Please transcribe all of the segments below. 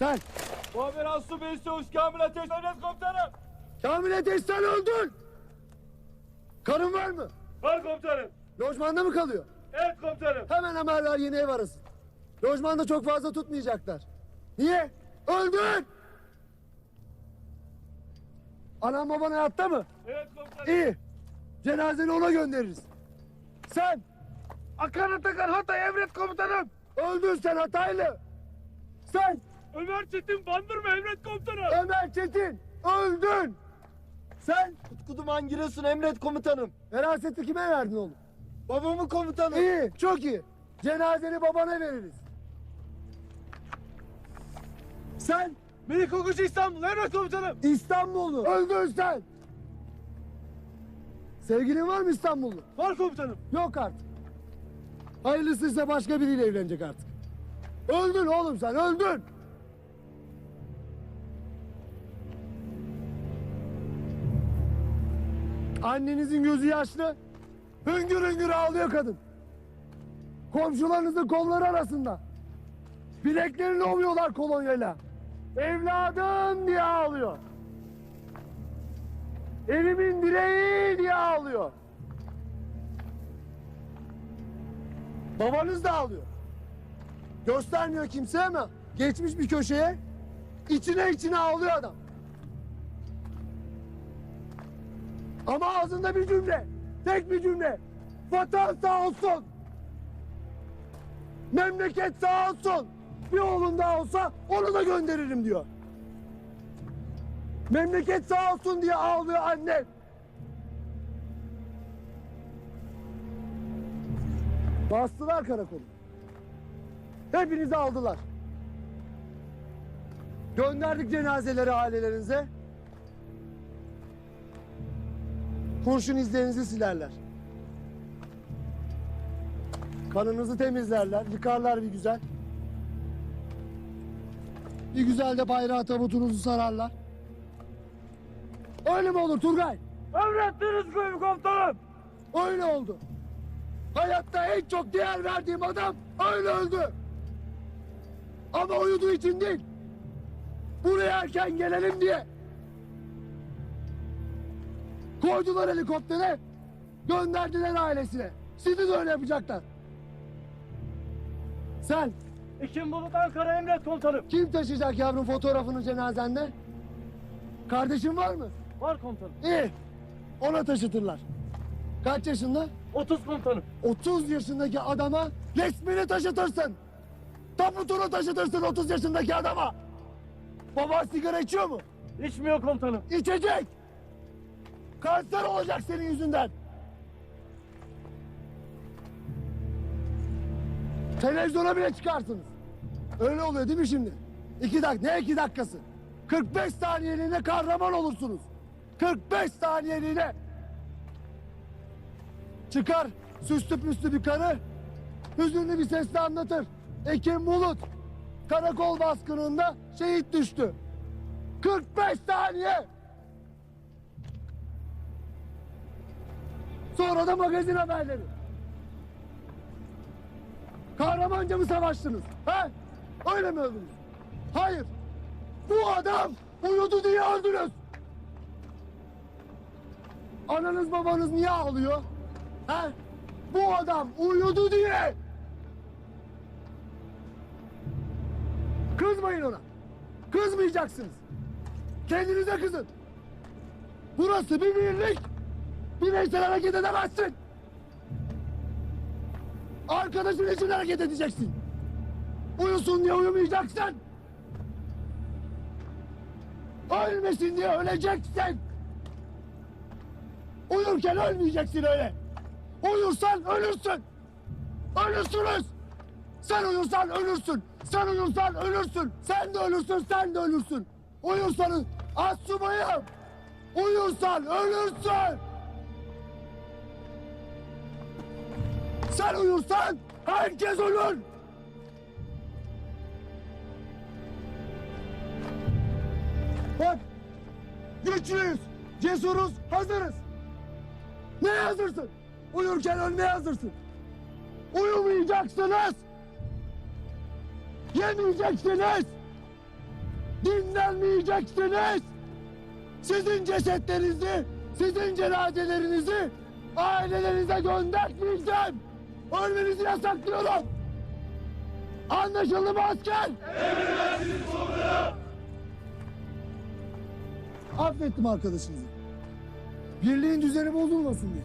Sen Muammer Aslı Bey Söğüş Kamil Ateş Emret Komutanım. Kamil Ateş sen öldün. Karın var mı? Var komutanım. Lojmanda mı kalıyor? Evet komutanım. Hemen haber ver yeni ev arasın. Lojmanda çok fazla tutmayacaklar. Niye? Öldün! Anam baban hayatta mı? Evet komutanım. İyi. Cenazeni ona göndeririz. Sen Akan Atakan Hatay Emret Komutanım. öldün sen Hataylı. Sen Ömer Çetin Bandırma Emret Komutanım. Ömer Çetin öldün. Sen Utku Duman Giresun emret komutanım. veraseti kime verdin oğlum? Babamı komutanım. İyi, çok iyi. Cenazeni babana veririz. Sen Melik Okuş İstanbul Emret Komutanım. İstanbullu. Öldün sen. Sevgilin var mı İstanbullu? Var komutanım. Yok artık. Hayırlısıysa başka biriyle evlenecek artık. Öldün oğlum sen, öldün. Annenizin gözü yaşlı. Hüngür hüngür ağlıyor kadın. Komşularınızın kolları arasında. Bileklerini ovuyorlar kolonyayla. Evladım diye ağlıyor. Evimin direği diye ağlıyor. Babanız da ağlıyor. Göstermiyor kimse ama geçmiş bir köşeye içine içine ağlıyor adam. Ama ağzında bir cümle, tek bir cümle. Vatan sağ olsun. Memleket sağ olsun. Bir oğlum daha olsa onu da gönderirim diyor. Memleket sağ olsun diye ağlıyor anne. Bastılar karakolu. Hepinizi aldılar. Gönderdik cenazeleri ailelerinize. Kurşun izlerinizi silerler. Kanınızı temizlerler, yıkarlar bir güzel. Bir güzel de bayrağı tabutunuzu sararlar. Öyle mi olur Turgay? Emrettiniz komutanım. Öyle oldu. Hayatta en çok değer verdiğim adam öyle öldü. Ama uyuduğu için değil. Buraya erken gelelim diye. Koydular helikoptere, gönderdiler ailesine. Sizi de öyle yapacaklar. Sen İkin Bulut Ankara Emret Komutanım. kim taşıyacak yavrum fotoğrafını cenazende? Kardeşin var mı? Var komutanım. İyi. Ona taşıtırlar. Kaç yaşında? 30 komutanım. 30 yaşındaki adama resmini taşıtırsın. Tabutunu taşıtırsın 30 yaşındaki adama. Baba sigara içiyor mu? İçmiyor komutanım. İçecek. Kanser olacak senin yüzünden. Televizyona bile çıkarsınız. Öyle oluyor değil mi şimdi? İki dakika, ne iki dakikası? 45 saniyeliğine kahraman olursunuz. 45 saniyeliğine. Çıkar süslü püslü bir karı. Hüzünlü bir sesle anlatır. Ekim Bulut karakol baskınında şehit düştü. 45 saniye. Sonra da magazin haberleri. Kahramanca mı savaştınız? He? Öyle mi öldünüz? Hayır. Bu adam uyudu diye öldünüz. Ananız babanız niye ağlıyor? He? Bu adam uyudu diye. Kızmayın ona. Kızmayacaksınız. Kendinize kızın. Burası bir birlik. Bireysel hareket edemezsin. Arkadaşın için hareket edeceksin. Uyusun diye uyumayacaksın. Ölmesin diye öleceksin. Uyurken ölmeyeceksin öyle. Uyursan ölürsün. Ölürsünüz. Sen uyursan ölürsün. Sen uyursan ölürsün. Sen de ölürsün, sen de ölürsün. Uyursan asubayım. Uyursan ölürsün. Sen uyursan herkes ölür. Bak güçlüyüz, cesuruz, hazırız. Ne hazırsın? Uyurken ölmeye hazırsın. Uyumayacaksınız. Yemeyeceksiniz. dinlenmeyeceksiniz. Sizin cesetlerinizi, sizin cenazelerinizi ailelerinize göndermeyeceğim. Ölmenizi yasaklıyorum. Anlaşıldı mı asker? Affettim arkadaşınızı. Birliğin düzeni bozulmasın diye.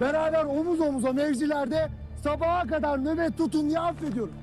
Beraber omuz omuza mevzilerde sabaha kadar nöbet tutun diye affediyorum.